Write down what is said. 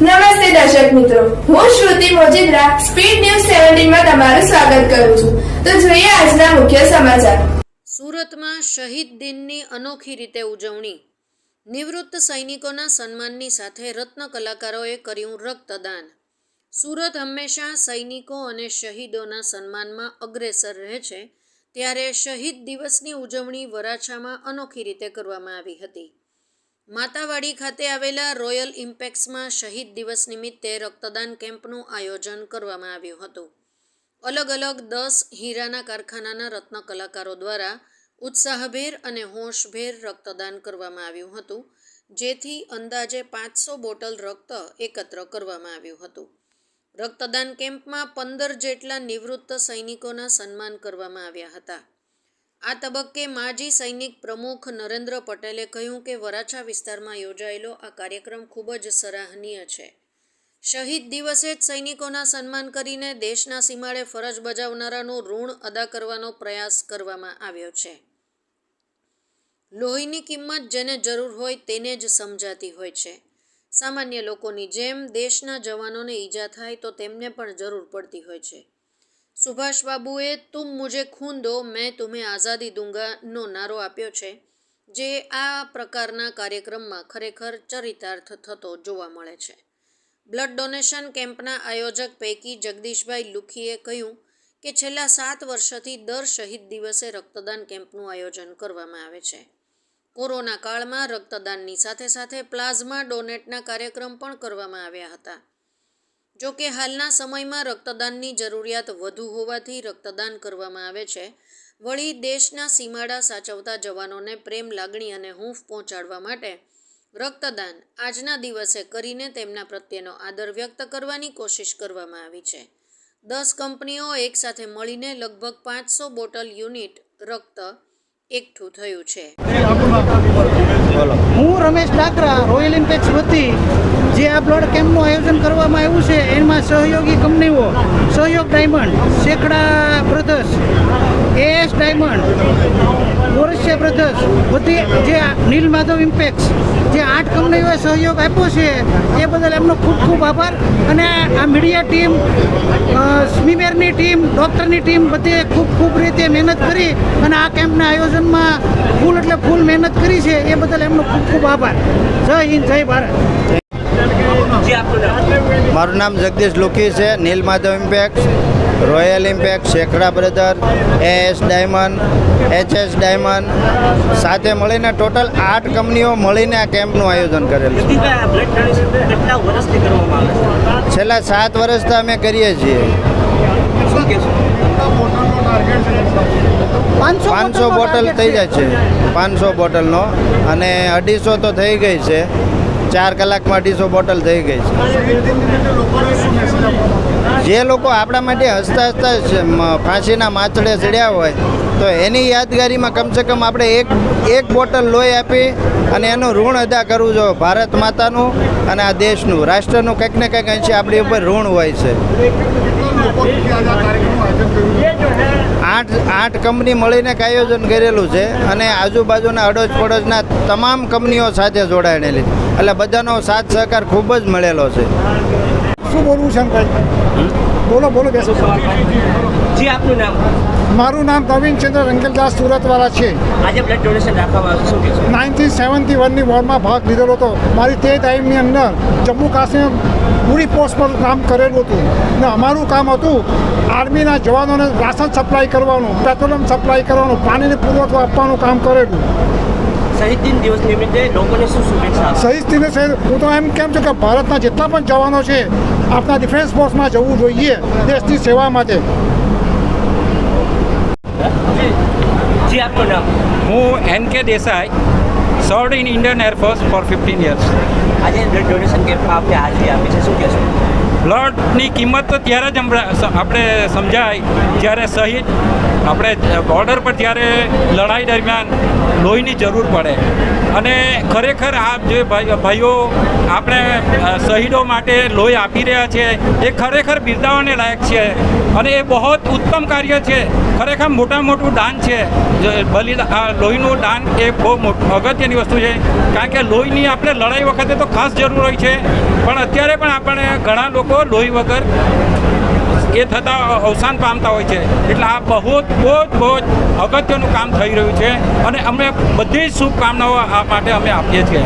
નમસ્તે દર્શક મિત્રો. હું શ્રુતિ મોજીદ્રા, સ્પીડ ન્યૂઝ સેવન્ટીનમાં તમારું સ્વાગત કરું છું. તો જોઈએ આજના મુખ્ય સમાચાર. સુરતમાં શહીદ દિનની અનોખી રીતે ઉજવણી. નિવૃત્ત સૈનિકોના સન્માનની સાથે રત્ન કલાકારોએ કર્યું રક્તદાન. સુરત હંમેશા સૈનિકો અને શહીદોના સન્માનમાં અગ્રેસર રહે છે, ત્યારે શહીદ દિવસની ઉજવણી વરાછામાં અનોખી રીતે કરવામાં આવી હતી. માતાવાડી ખાતે આવેલા રોયલ ઇમ્પેક્સમાં શહીદ દિવસ નિમિત્તે રક્તદાન કેમ્પનું આયોજન કરવામાં આવ્યું હતું. અલગ અલગ દસ હીરાના કારખાનાના રત્ન કલાકારો દ્વારા ઉત્સાહભેર અને હોશભેર રક્તદાન કરવામાં આવ્યું હતું, જેથી અંદાજે પાંચસો બોટલ રક્ત એકત્ર કરવામાં આવ્યું હતું. રક્તદાન કેમ્પમાં પંદર જેટલા નિવૃત્ત સૈનિકોના સન્માન કરવામાં આવ્યા હતા. આ તબક્કે માજી સૈનિક પ્રમુખ નરેન્દ્ર પટેલે કહ્યું કે વરાછા વિસ્તારમાં યોજાયેલો આ કાર્યક્રમ ખૂબ જ સરાહનીય છે. શહીદ દિવસે જ સૈનિકોના સન્માન કરીને દેશના સીમાડે ફરજ બજાવનારાનું ઋણ અદા કરવાનો પ્રયાસ કરવામાં આવ્યો છે. લોહીની કિંમત જેને જરૂર હોય તેને જ સમજાતી હોય છે. સામાન્ય લોકોની જેમ દેશના જવાનોને ઈજા થાય તો તેમને પણ જરૂર પડતી હોય છે. સુભાષ બાબુએ, તુમ મુજે ખૂન દો, મેં તુમે આઝાદી દૂંગા નો નારો આપ્યો છે, જે આ પ્રકારના કાર્યક્રમમાં ખરેખર ચરિતાર્થ થતો જોવા મળે છે. બ્લડ ડોનેશન કેમ્પના આયોજક પૈકી જગદીશભાઈ લુખીએ કહ્યું કે, છેલ્લા સાત વર્ષથી દર શહીદ દિવસે રક્તદાન કેમ્પનું આયોજન કરવામાં આવે છે. કોરોના કાળમાં રક્તદાનની સાથે સાથે પ્લાઝમા ડોનેટના કાર્યક્રમ પણ કરવામાં આવ્યા હતા. જો કે હાલના સમયમાં રક્તદાનની જરૂરિયાત વધુ હોવાથી રક્તદાન કરવામાં આવે છે. વળી દેશના સીમાડા સાચવતા જવાનોને પ્રેમ, લાગણી અને હૂંફ પહોંચાડવા માટે રક્તદાન આજના દિવસે કરીને તેમના પ્રત્યેનો આદર વ્યક્ત કરવાની કોશિશ કરવામાં આવી છે. દસ કંપનીઓ એકસાથે મળીને લગભગ પાંચસો બોટલ યુનિટ રક્ત એકઠું થયું છે. હું રમેશ ડાકરા રોયલ ઇમ્પેક્સ વતી. જે આ બ્લડ કેમ્પનું આયોજન કરવામાં આવ્યું છે, એમાં સહયોગી કંપનીઓ, સહયોગ diamond Shekhada brothers AS diamond Borsiya brothers બધી જે નીલ માધવ ઇમ્પેક્ટ જે આઠ કંપનીઓએ સહયોગ આપ્યો છે, એ બદલ એમનો ખૂબ ખૂબ આભાર. અને આ મીડિયા ટીમ સ્મીમેરની ટીમ ડૉક્ટરની ટીમ બધે ખૂબ ખૂબ રીતે મહેનત કરી અને આ કેમ્પના આયોજનમાં ફૂલ એટલે ફૂલ મહેનત કરી છે, એ બદલ એમનો ખૂબ ખૂબ આભાર. જય હિન્દ, જય ભારત. મારું નામ જગદીશ લુખી છે Neel Madhav impact royal impact Shekhra brother AS diamond HS diamond. સાથે મળીને ટોટલ આઠ કંપનીઓ મળીને આ કેમ્પનું આયોજન કરેલું છેલ્લા સાત વર્ષથી અમે કરીએ છીએ. શું કહેશો પાંચસો બોટલ થઈ જાય છે. પાંચસો બોટલનો. અને અઢીસો તો થઈ ગઈ છે. ચાર કલાકમાં અઢીસો બોટલ થઈ ગઈ છે. જે લોકો આપણા માટે હસતા હસતા ફાંસીના માછડે ચડ્યા હોય, તો એની યાદગારીમાં કમસે કમ આપણે એક એક બોટલ લોહી આપી અને એનું ઋણ અદા કરવું જોઈએ ભારત માતાનું અને આ દેશનું. રાષ્ટ્રનું કંઈક ને કંઈક અંશે આપણી ઉપર ઋણ હોય છે. આઠ આઠ કંપની મળીને એક આયોજન કરેલું છે અને આજુબાજુના અડોજ પડોજના તમામ કંપનીઓ સાથે જોડાયેલી એટલે બધાનો સાથ સહકાર ખૂબ જ મળેલો છે. શું બોલવું છે ભાઈ બોલો બોલો બેસો જી આપનું નામ? મારું નામ પ્રવીણચંદ્ર રંગલદાસ સુરતવાળા છે. આજે બ્લડ ડોનેશન રાખવામાં આવ્યું શું નાઇન્ટીન સેવન્ટી વનની વોરમાં ભાગ લીધેલો હતો. મારી તે ટાઈમની અંદર જમ્મુ કાશ્મીર પૂરી પોસ્ટ પર કામ કરેલું હતું. ને અમારું કામ હતું આર્મીના જવાનોને રાશન સપ્લાય કરવાનું પેટ્રોલિયમ સપ્લાય કરવાનું પાણીને પુરવઠો આપવાનું કામ કરેલું. શહીદ દિન દિવસ નિમિત્તે લોકોને શું શુભેચ્છા આપશો? સહી હું તો એમ કેમ છું કે ભારતના જેટલા પણ જવાનો છે આપણા ડિફેન્સ ફોર્સમાં જવું જોઈએ દેશની સેવા માટે. જી આપનું નામ? હું N K Desai serve in Indian air force for fifteen years આજે બ્લડ ડોનેશન કેમ્પમાં આપણે હાજરી આપી છે. શું કહેશો? બ્લડની કિંમત તો ત્યારે જ આપણે સમજાય. જ્યારે શહીદ, આપણે બોર્ડર પર જ્યારે લડાઈ દરમિયાન લોહીની જરૂર પડે. અને ખરેખર આ જે ભાઈ, ભાઈઓ, આપણે શહીદો માટે લોહી આપી રહ્યા છે, એ ખરેખર બિરદાવાને લાયક છે. અને એ બહુ ઉત્તમ કાર્ય છે. ખરેખર મોટામાં મોટું દાન છે. જે બલિદા આ લોહીનું દાન એ બહુ અગત્યની વસ્તુ છે. કારણ કે લોહીની આપણે લડાઈ વખતે તો ખાસ જરૂર હોય છે. પણ અત્યારે પણ આપણે ઘણા લોકો લોહી વગર એ થતાં અવસાન પામતા હોય છે. એટલે આ બહુ બહુ જ બહુ જ અગત્યનું કામ થઈ રહ્યું છે. અને અમે બધી શુભકામનાઓ આ માટે અમે આપીએ છીએ.